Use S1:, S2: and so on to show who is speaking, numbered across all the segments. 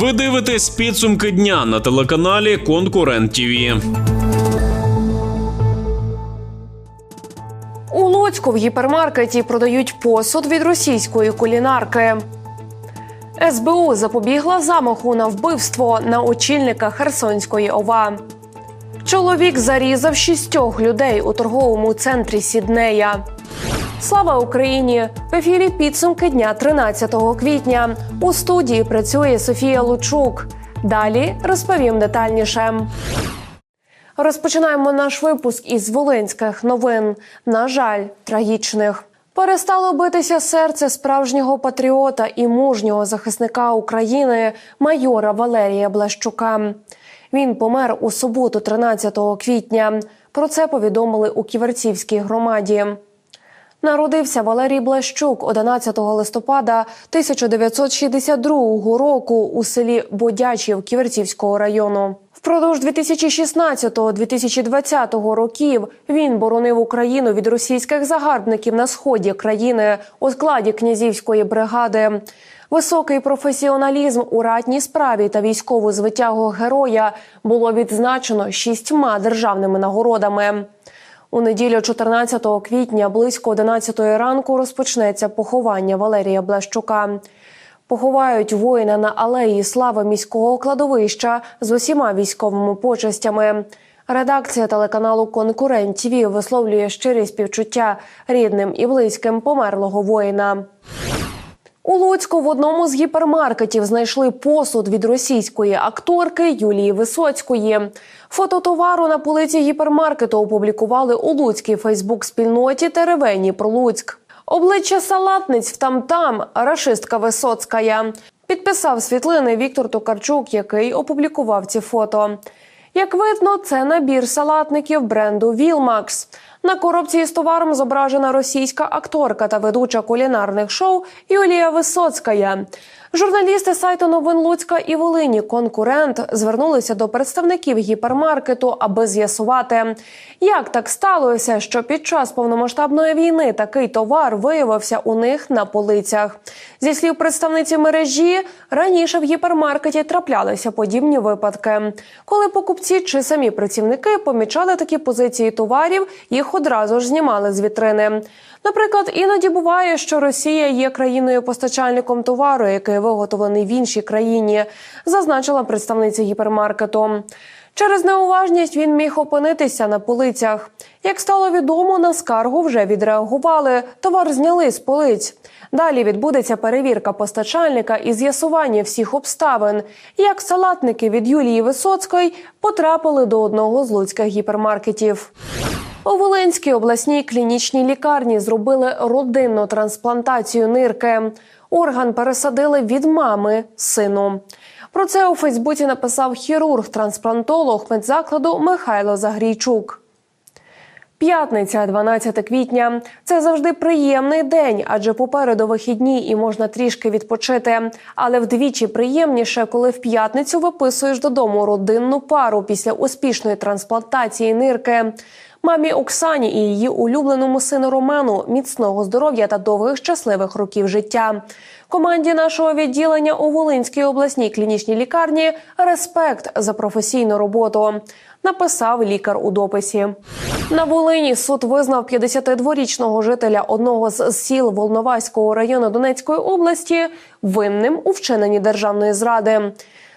S1: Ви дивитесь підсумки дня на телеканалі Конкурент ТІВІ.
S2: У Луцьку в гіпермаркеті продають посуд від російської кулінарки. СБУ запобігла замаху на вбивство на очільника Херсонської ОВА. Чоловік зарізав шістьох людей у торговому центрі Сіднея. Слава Україні! В ефірі підсумки дня 13 квітня. У студії працює Софія Лучук. Далі розповім детальніше. Розпочинаємо наш випуск із волинських новин. На жаль, трагічних. Перестало битися серце справжнього патріота і мужнього захисника України майора Валерія Блащука. Він помер у суботу, 13 квітня. Про це повідомили у Ківерцівській громаді. Народився Валерій Блащук 11 листопада 1962 року у селі Бодячів Ківерцівського району. Впродовж 2016-2020 років він боронив Україну від російських загарбників на сході країни у складі князівської бригади. Високий професіоналізм у ратній справі та військову звитягу героя було відзначено шістьма державними нагородами. У неділю 14 квітня близько 11 ранку розпочнеться поховання Валерія Блащука. Поховають воїна на алеї слави міського кладовища з усіма військовими почестями. Редакція телеканалу Конкурент ТВ висловлює щирі співчуття рідним і близьким померлого воїна. У Луцьку в одному з гіпермаркетів знайшли посуд від російської акторки Юлії Висоцької. Фото товару на полиці гіпермаркету опублікували у Луцькій Фейсбук-спільноті Теревені про Луцьк. Обличчя салатниць в там-там рашистка Висоцькая. Підписав світлини Віктор Токарчук, який опублікував ці фото. Як видно, це набір салатників бренду Вілмакс. На коробці з товаром зображена російська акторка та ведуча кулінарних шоу Юлія Висоцькая. Журналісти сайту новин Луцька і Волині конкурент звернулися до представників гіпермаркету, аби з'ясувати, як так сталося, що під час повномасштабної війни такий товар виявився у них на полицях. Зі слів представниці мережі, раніше в гіпермаркеті траплялися подібні випадки, коли покупці чи самі працівники помічали такі позиції товарів, їх одразу ж знімали з вітрини. Наприклад, іноді буває, що Росія є країною-постачальником товару, який виготовлений в іншій країні, зазначила представниця гіпермаркету. Через неуважність він міг опинитися на полицях. Як стало відомо, на скаргу вже відреагували. Товар зняли з полиць. Далі відбудеться перевірка постачальника і з'ясування всіх обставин, як салатники від Юлії Висоцької потрапили до одного з луцьких гіпермаркетів. У Волинській обласній клінічній лікарні зробили родинну трансплантацію нирки. Орган пересадили від мами сину. Про це у Фейсбуці написав хірург-трансплантолог медзакладу Михайло Загрійчук. П'ятниця, 12 квітня. Це завжди приємний день, адже попереду вихідні і можна трішки відпочити. Але вдвічі приємніше, коли в п'ятницю виписуєш додому родинну пару після успішної трансплантації нирки. Мамі Оксані і її улюбленому сину Ромену міцного здоров'я та довгих щасливих років життя. Команді нашого відділення у Волинській обласній клінічній лікарні респект за професійну роботу. Написав лікар у дописі. На Волині суд визнав 52-річного жителя одного з сіл Волноваського району Донецької області винним у вчиненні державної зради.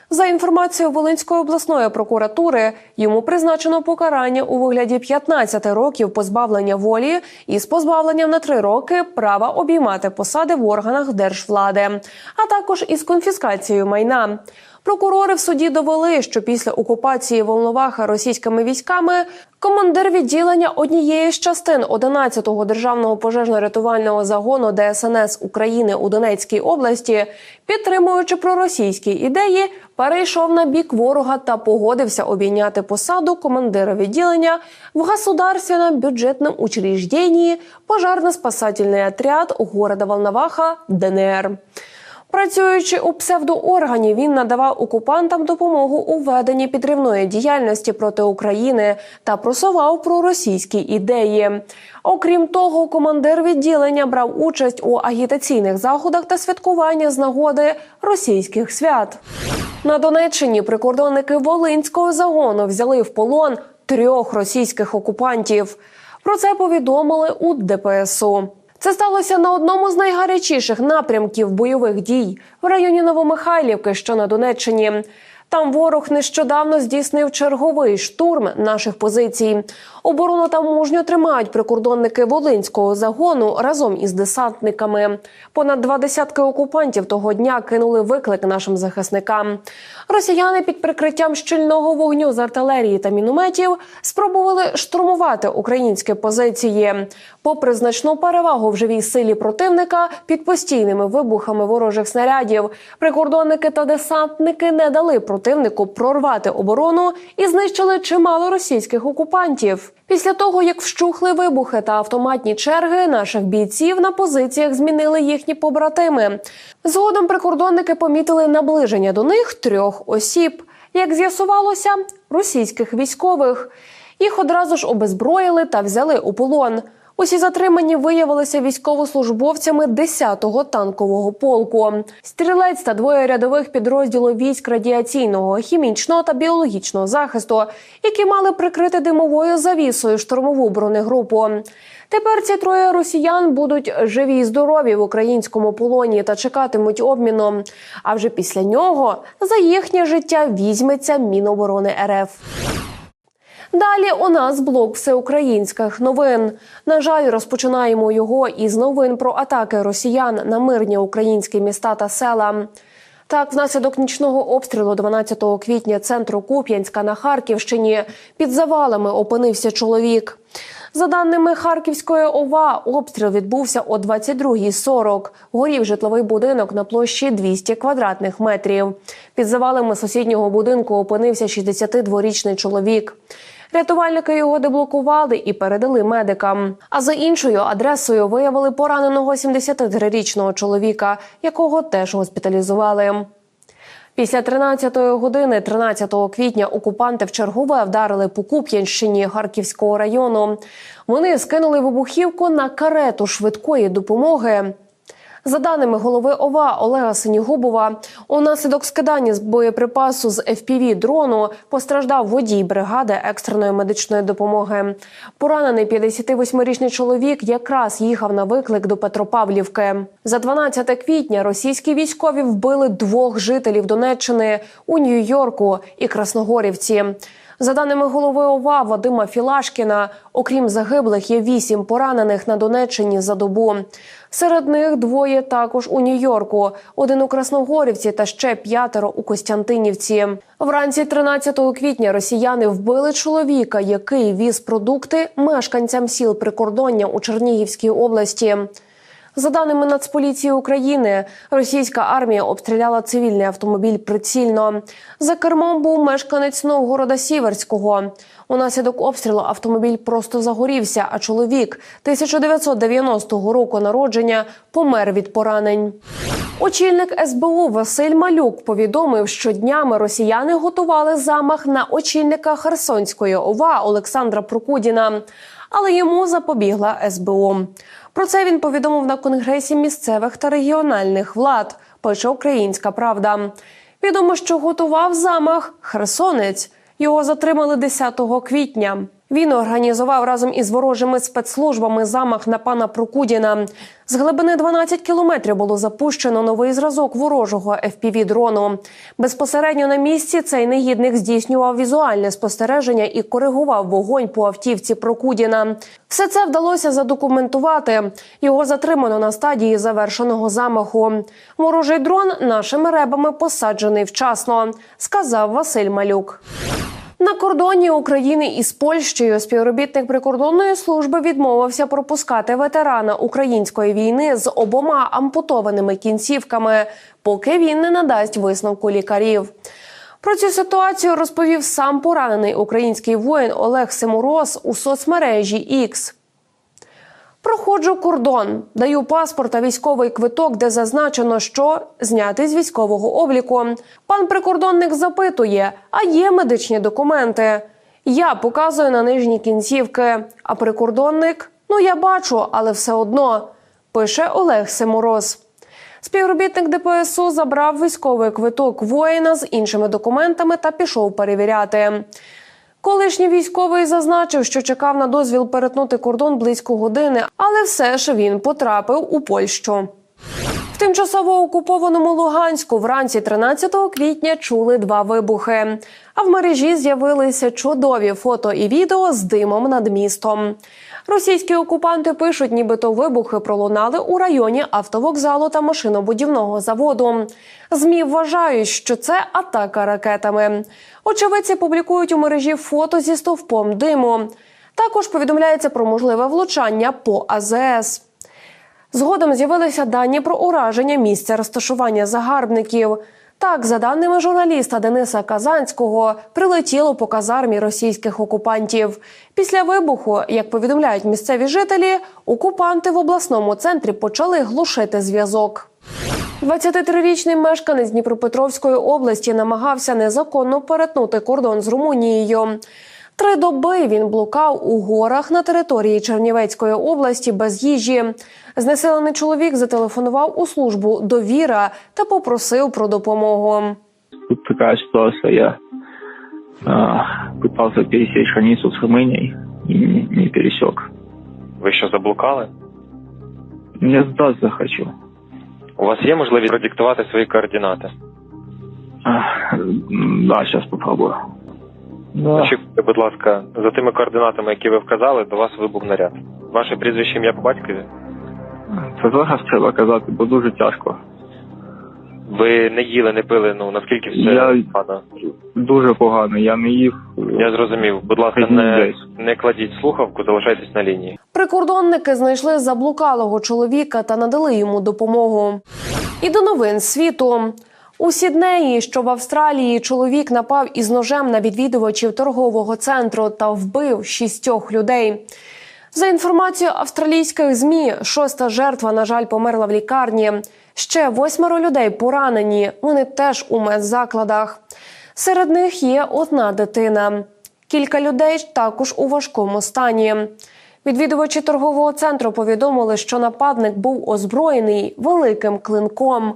S2: За інформацією Волинської обласної прокуратури, йому призначено покарання у вигляді 15 років позбавлення волі із позбавленням на 3 роки права обіймати посади в органах держвлади, а також із конфіскацією майна. Прокурори в суді довели, що після окупації Волноваха російськими військами командир відділення однієї з частин 11-го державного пожежно-рятувального загону ДСНС України у Донецькій області, підтримуючи проросійські ідеї, перейшов на бік ворога та погодився обійняти посаду командира відділення в государственном бюджетном учреждении пожарно-спасательный отряд города Волноваха ДНР. Працюючи у псевдооргані, він надавав окупантам допомогу у веденні підривної діяльності проти України та просував проросійські ідеї. Окрім того, командир відділення брав участь у агітаційних заходах та святкування з нагоди російських свят. На Донеччині прикордонники Волинського загону взяли в полон трьох російських окупантів. Про це повідомили у ДПСУ. Це сталося на одному з найгарячіших напрямків бойових дій в районі Новомихайлівки, що на Донеччині. Там ворог нещодавно здійснив черговий штурм наших позицій. Оборону там мужньо тримають прикордонники Волинського загону разом із десантниками. Понад два десятки окупантів того дня кинули виклик нашим захисникам. Росіяни під прикриттям щільного вогню з артилерії та мінометів спробували штурмувати українські позиції. Попри значну перевагу в живій силі противника під постійними вибухами ворожих снарядів, прикордонники та десантники не дали противнику прорвати оборону і знищили чимало російських окупантів. Після того, як вщухли вибухи та автоматні черги, наших бійців на позиціях змінили їхні побратими. Згодом прикордонники помітили наближення до них трьох осіб. Як з'ясувалося, російських військових. Їх одразу ж обезброїли та взяли у полон. Усі затримані виявилися військовослужбовцями 10-го танкового полку. Стрілець та двоє рядових підрозділу військ радіаційного, хімічного та біологічного захисту, які мали прикрити димовою завісою штурмову бронегрупу. Тепер ці троє росіян будуть живі і здорові в українському полоні та чекатимуть обміну. А вже після нього за їхнє життя візьметься Міноборони РФ. Далі у нас блок всеукраїнських новин. На жаль, розпочинаємо його із новин про атаки росіян на мирні українські міста та села. Так, внаслідок нічного обстрілу 12 квітня центру Куп'янська на Харківщині під завалами опинився чоловік. За даними Харківської ОВА, обстріл відбувся о 22.40. Горів житловий будинок на площі 200 квадратних метрів. Під завалами сусіднього будинку опинився 62-річний чоловік. Рятувальники його деблокували і передали медикам. А за іншою адресою виявили пораненого 73-річного чоловіка, якого теж госпіталізували. Після 13-ї години 13 квітня окупанти вчергове вдарили по Куп'янщині Харківського району. Вони скинули вибухівку на карету швидкої допомоги. За даними голови ОВА Олега Синігубова, унаслідок скидання з боєприпасу з FPV дрону постраждав водій бригади екстреної медичної допомоги. Поранений 58-річний чоловік якраз їхав на виклик до Петропавлівки. За 12 квітня російські військові вбили двох жителів Донеччини у Нью-Йорку і Красногорівці. За даними голови ОВА Вадима Філашкіна, окрім загиблих, є вісім поранених на Донеччині за добу. Серед них двоє також у Нью-Йорку, один у Красногорівці та ще п'ятеро у Костянтинівці. Вранці 13 квітня росіяни вбили чоловіка, який віз продукти мешканцям сіл прикордоння у Чернігівській області. За даними Нацполіції України, російська армія обстріляла цивільний автомобіль прицільно. За кермом був мешканець Новгорода Сіверського. Унаслідок обстрілу автомобіль просто загорівся, а чоловік 1990 року народження помер від поранень. Очільник СБУ Василь Малюк повідомив, що днями росіяни готували замах на очільника Херсонської ОВА Олександра Прокудіна, але йому запобігла СБУ. Про це він повідомив на конгресі місцевих та регіональних влад. Пише Українська Правда. Відомо, що готував замах Херсонець. Його затримали 10 квітня. Він організував разом із ворожими спецслужбами замах на пана Прокудіна. З глибини 12 кілометрів було запущено новий зразок ворожого fpv дрону. Безпосередньо на місці цей негідник здійснював візуальне спостереження і коригував вогонь по автівці Прокудіна. Все це вдалося задокументувати. Його затримано на стадії завершеного замаху. Ворожий дрон нашими ребами посаджений вчасно, сказав Василь Малюк. На кордоні України із Польщею співробітник прикордонної служби відмовився пропускати ветерана української війни з обома ампутованими кінцівками, поки він не надасть висновку лікарів. Про цю ситуацію розповів сам поранений український воїн Олег Семороз у соцмережі X. Проходжу кордон, даю паспорт та військовий квиток, де зазначено, що знятий з військового обліку. Пан прикордонник запитує: а є медичні документи? Я показую на нижні кінцівки. А прикордонник ну я бачу, але все одно пише Олег Семороз. Співробітник ДПСУ забрав військовий квиток воїна з іншими документами та пішов перевіряти. Колишній військовий зазначив, що чекав на дозвіл перетнути кордон близько години, але все ж він потрапив у Польщу. Тимчасово окупованому Луганську вранці 13 квітня чули два вибухи. А в мережі з'явилися чудові фото і відео з димом над містом. Російські окупанти пишуть, нібито вибухи пролунали у районі автовокзалу та машинобудівного заводу. Змі вважають, що це атака ракетами. Очевидці публікують у мережі фото зі стовпом диму. Також повідомляється про можливе влучання по АЗС. Згодом з'явилися дані про ураження місця розташування загарбників. Так, за даними журналіста Дениса Казанського, прилетіло по казармі російських окупантів. Після вибуху, як повідомляють місцеві жителі, окупанти в обласному центрі почали глушити зв'язок. 23-річний мешканець Дніпропетровської області намагався незаконно перетнути кордон з Румунією. Три доби він блукав у горах на території Чернівецької області без їжі. Знесилений чоловік зателефонував у службу довіра та попросив про допомогу.
S3: Тут такая ситуация, я а, пытался пересечь границу с Румынией и не, не пересек.
S4: Ви що заблукали?
S3: Я сдаться хочу.
S4: У вас є можливість продиктувати свої координати?
S3: А, м, да, сейчас попробую. Да.
S4: Очікуйте, будь ласка, за тими координатами, які ви вказали, до вас вибух наряд. Ваше прізвище ім'я по батькові?
S3: Це зараз треба казати, бо дуже тяжко.
S4: Ви не їли, не пили, ну наскільки все
S3: Я-
S4: погано?
S3: Дуже погано. Я не їв.
S4: Я зрозумів. Будь ласка, не, не кладіть слухавку, залишайтесь на лінії.
S2: Прикордонники знайшли заблукалого чоловіка та надали йому допомогу. І до новин світу. У Сіднеї, що в Австралії, чоловік напав із ножем на відвідувачів торгового центру та вбив шістьох людей. За інформацією австралійських змі, шоста жертва, на жаль, померла в лікарні. Ще восьмеро людей поранені. Вони теж у медзакладах. Серед них є одна дитина. Кілька людей також у важкому стані. Відвідувачі торгового центру повідомили, що нападник був озброєний великим клинком.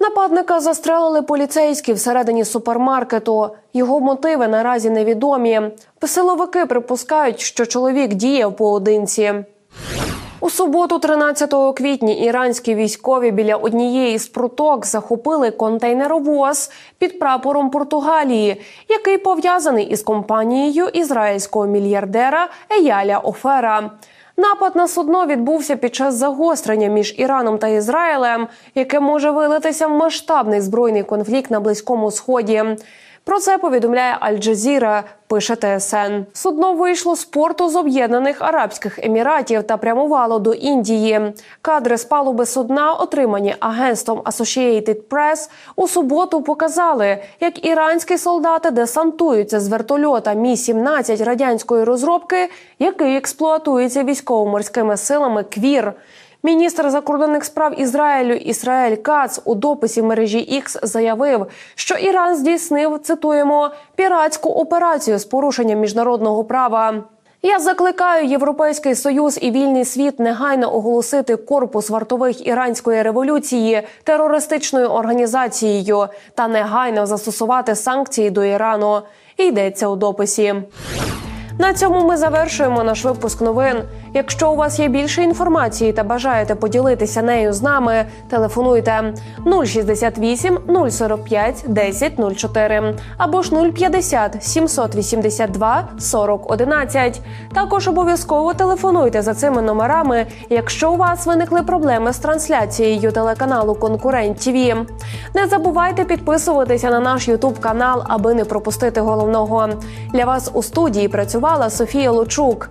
S2: Нападника застрелили поліцейські всередині супермаркету. Його мотиви наразі невідомі. Силовики припускають, що чоловік діяв поодинці. У суботу, 13 квітня, іранські військові біля однієї з проток захопили контейнеровоз під прапором Португалії, який пов'язаний із компанією ізраїльського мільярдера Еяля Офера. Напад на судно відбувся під час загострення між Іраном та Ізраїлем, яке може вилитися в масштабний збройний конфлікт на Близькому Сході. Про це повідомляє Аль-Джазіра, пише ТСН. Судно вийшло з порту з Об'єднаних Арабських Еміратів та прямувало до Індії. Кадри з палуби судна, отримані агентством Associated Press, у суботу показали, як іранські солдати десантуються з вертольота Мі 17 радянської розробки, який експлуатується військово-морськими силами Квір. Міністр закордонних справ Ізраїлю Ісраїль Кац у дописі мережі X заявив, що Іран здійснив цитуємо піратську операцію з порушенням міжнародного права. Я закликаю Європейський союз і вільний світ негайно оголосити корпус вартових іранської революції терористичною організацією та негайно застосувати санкції до Ірану. Йдеться у дописі. На цьому ми завершуємо наш випуск новин. Якщо у вас є більше інформації та бажаєте поділитися нею з нами, телефонуйте 068 045 10 04 або ж 050 782 40 11. Також обов'язково телефонуйте за цими номерами, якщо у вас виникли проблеми з трансляцією телеканалу Конкурент ТВ. Не забувайте підписуватися на наш Ютуб канал, аби не пропустити головного. Для вас у студії працювала Софія Лучук.